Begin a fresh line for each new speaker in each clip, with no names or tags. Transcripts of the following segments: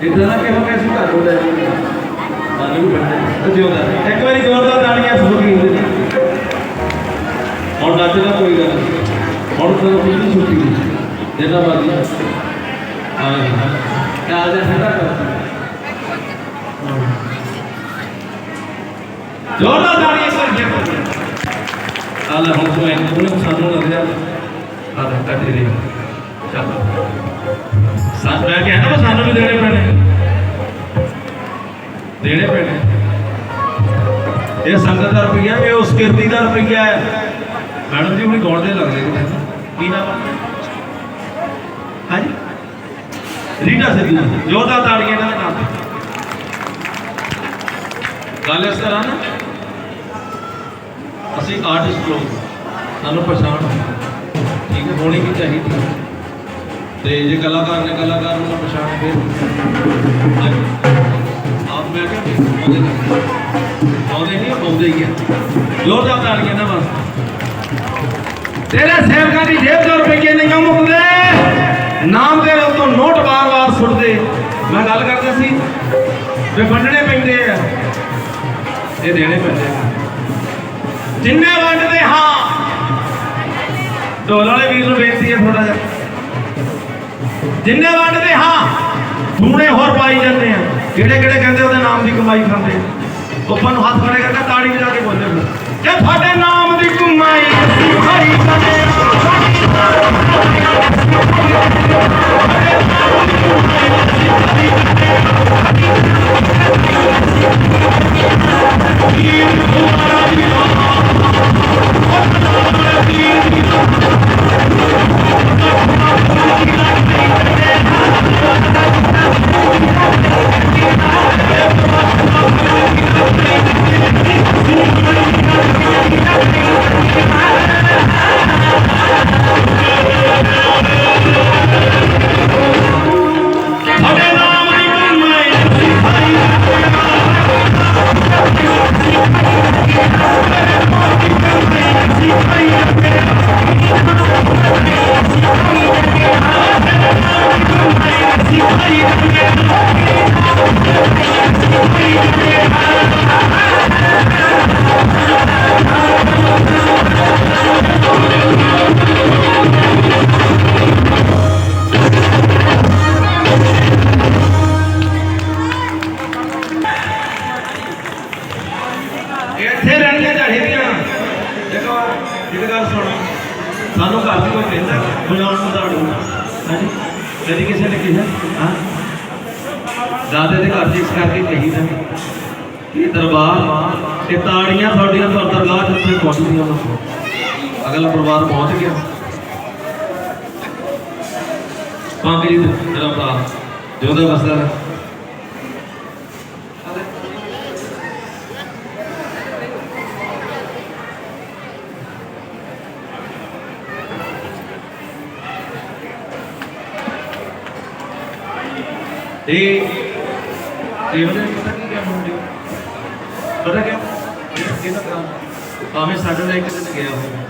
ਇਦਾਂ ਨਾ ਕਿਹਾ ਕਿ ਅਸੀਂ ਘਰ ਹੁੰਦਾ ਜੀ ਸਾਨੂੰ ਵੀ ਬੰਦੇ ਜਿਉਂਦਾ ਇੱਕ ਵਾਰੀ ਜ਼ੋਰਦਾਰ ਤਾੜੀਆਂ ਸੁਣੀ ਹੁੰਦੀ। ਹੁਣ ਨੱਚਦਾ ਕੋਈ ਗੱਲ ਹੁਣ ਤਾਂ ਕੋਈ ਨਹੀਂ ਛੁੱਟੀ ਜਿੰਨਾ ਮਰਜ਼ੀ ਹਾਂ ਹਾਂ। ਆ ਠੰਡਾ ਕਰ। ਜ਼ੋਰਦਾਰ ਤਾੜੀਆਂ ਕਰ ਜੇ ਆਲਾ ਹੁਣ ਤੋਂ ਇਹਨੂੰ ਉਹਨੇ ਸਾਨੂੰ ਲੱਗਿਆ ਆਲਾ ਕੱਢ ਦੇ ਚੱਲ। ਸਾਨ ਮੈਂ ਕਹਿੰਦਾ ਸਾਨੂੰ ਵੀ ਦੇਣੇ ਦੇਣੇ ਪੈਣੇ। ਇਹ ਸੰਗਤ ਦਾ ਰੁਪਈਆ, ਇਹ ਉਸ ਕਿਰਤੀ ਦਾ ਰੁਪਈਆ ਹੈ। ਮੈਡਮ ਜੀ, ਹੁਣੀ ਗਾਉਣ ਦੇ ਲੱਗਦੇ ਕੀ ਨਾਮ ਹਾਂਜੀ? ਰੀਟਾ ਸਿੱਧੂ ਜੋਰਦਾਰ ਤਾੜੀਆਂ ਨਾਲ ਨਾਮ ਗੱਲ ਇਸ ਤਰ੍ਹਾਂ ਨਾ, ਅਸੀਂ ਆਰਟਿਸਟ ਲੋਕ, ਸਾਨੂੰ ਪਛਾਣ। ਠੀਕ ਹੈ, ਹੋਣੀ ਵੀ ਚਾਹੀਦੀ ਤੇ ਜੇ ਕਲਾਕਾਰ ਨੇ ਕਲਾਕਾਰ ਨੂੰ ਪਛਾਣ ਫਿਰ ਹਾਂਜੀ। ਆਪ ਮੈਂ ਕਿਹਾ ਵੀ ਆਉਂਦੇ ਆਉਂਦੇ ਨਹੀਂ, ਆਉਂਦੇ ਹੀ ਆ। ਜ਼ੋਰਦਾਰ ਤਾੜੀਆਂ ਨਾ ਬਸ ਤੇਰੇ ਸੇਵਕਾਂ ਦੀ ਜੇਬ ਤੋਂ ਰੁਪਏ ਨਹੀਂ ਮੁੱਕਦੇ ਨਾਮ ਦੇ ਉੱਤੋਂ ਨੋਟ ਵਾਰ-ਵਾਰ ਸੁੱਟਦੇ। ਮੈਂ ਗੱਲ ਕਰਦਾ ਸੀ, ਵੀ ਵੰਡਣੇ ਪੈਂਦੇ ਆ। ਇਹ ਦੇਣੇ ਪੈਂਦੇ ਆ। ਜਿੰਨੇ ਵੰਡਦੇ ਹਾਂ। ਢੋਲ ਵਾਲੇ ਵੀਰ ਨੂੰ ਬੇਨਤੀ ਹੈ ਥੋੜਾ ਜਿਹਾ। ਜਿੰਨੇ ਵੰਡਦੇ ਹਾਂ ਦੂਣੇ ਹੋਰ ਪਾਈ ਜਾਂਦੇ ਆ। ਕਿਹੜੇ ਕਿਹੜੇ ਕਹਿੰਦੇ ਉਹਦੇ ਨਾਮ ਦੀ ਕਮਾਈ ਖਾਂਦੇ ਆ। ਉੱਪਰ ਨੂੰ ਹੱਥ ਖੜੇ ਕਰਕੇ ਤਾੜੀ ਵਜਾ ਕੇ ਬੋਲਦੇ ਫਿਰ ਤੁਹਾਡੇ ਨਾਮ ਦੀ ਕਮਾਈ। ਇੱਥੇ ਰਹਿਣੀਆਂ ਚਾਹੀਦੀਆਂ ਦੇਖੋ ਇੱਕ ਗੱਲ ਸੁਣੋ ਸਾਨੂੰ ਘਰ ਦੀ ਕੋਈ ਕਹਿੰਦਾ ਬੁਲਾਉਣ ਨੂੰ ਦਾੜੂ ਹਾਂਜੀ? ਕਦੀ ਕਿਸੇ ਨੇ ਕਿਹਾ? ਹਾਂ? ਦਾਦੇ ਦੇ ਘਰ 'ਚ ਇਸ ਕਰਕੇ ਕਹੀਦਾ ਇਹ ਦਰਬਾਰ ਤੇ ਤਾੜੀਆਂ ਤੁਹਾਡੀਆਂ ਤੋਂ ਦਰਗਾਹ 'ਚ ਉੱਥੇ ਪਹੁੰਚਦੀਆਂ ਨੇ। ਅਗਲਾ ਪਰਿਵਾਰ ਪਹੁੰਚ ਗਿਆ। ਪੰਜ ਜੀ ਤੇਰਾ ਭਰਾ ਜੋਦਾ ਵਸਦਾ ਹੈ ਇਹ ਇਹ ਪਤਾ ਕੀ ਕਿਹਾ ਮੁੰਡੇ ਪਤਾ ਕਿਆ ਇਹਦਾ ਕੰਮ? ਭਾਵੇਂ ਸਾਡੇ ਨਾਲ ਇੱਕ ਦਿਨ ਗਿਆ ਹੋਵੇ।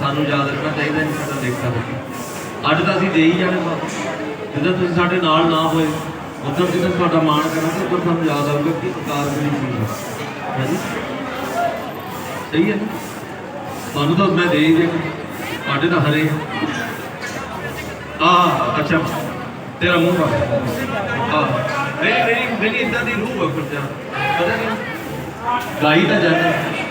ਸਾਨੂੰ ਯਾਦ ਰੱਖਣਾ ਚਾਹੀਦਾ ਨਹੀਂ ਸਾਡਾ ਦੇਖਦਾ ਹੋਵੇ ਅੱਜ ਤਾਂ ਅਸੀਂ ਦੇ ਹੀ ਜਾਣੇ ਬਾਬਾ ਜਦੋਂ ਤੁਸੀਂ ਸਾਡੇ ਨਾਲ ਨਾ ਹੋਏ ਉਦੋਂ ਜਦੋਂ ਤੁਹਾਡਾ ਮਾਣ ਕਰਾਂਗੇ ਉਦੋਂ ਤੁਹਾਨੂੰ ਯਾਦ ਆਊਗਾ ਕਿ ਕਾਰ ਬਣੀ ਸੀ ਹੈ ਜੀ ਸਹੀ ਹੈ ਤੁਹਾਨੂੰ ਤਾਂ ਮੈਂ ਦੇ ਹੀ ਦੇ ਸਾਡੇ ਤਾਂ ਹਰੇ ਆ। ਅੱਛਾ। ਤੇਰਾ ਮੂੰਹ ਆ ਆ ਮੇਰੀ ਮੇਰੀ ਮੇਰੀ ਇਦਾਂ ਦੀ ਰੂਹ ਹੈ ਫਿਰ ਪਤਾ ਨਹੀਂ। ਗਾਈ ਤਾਂ ਜਾਂਦਾ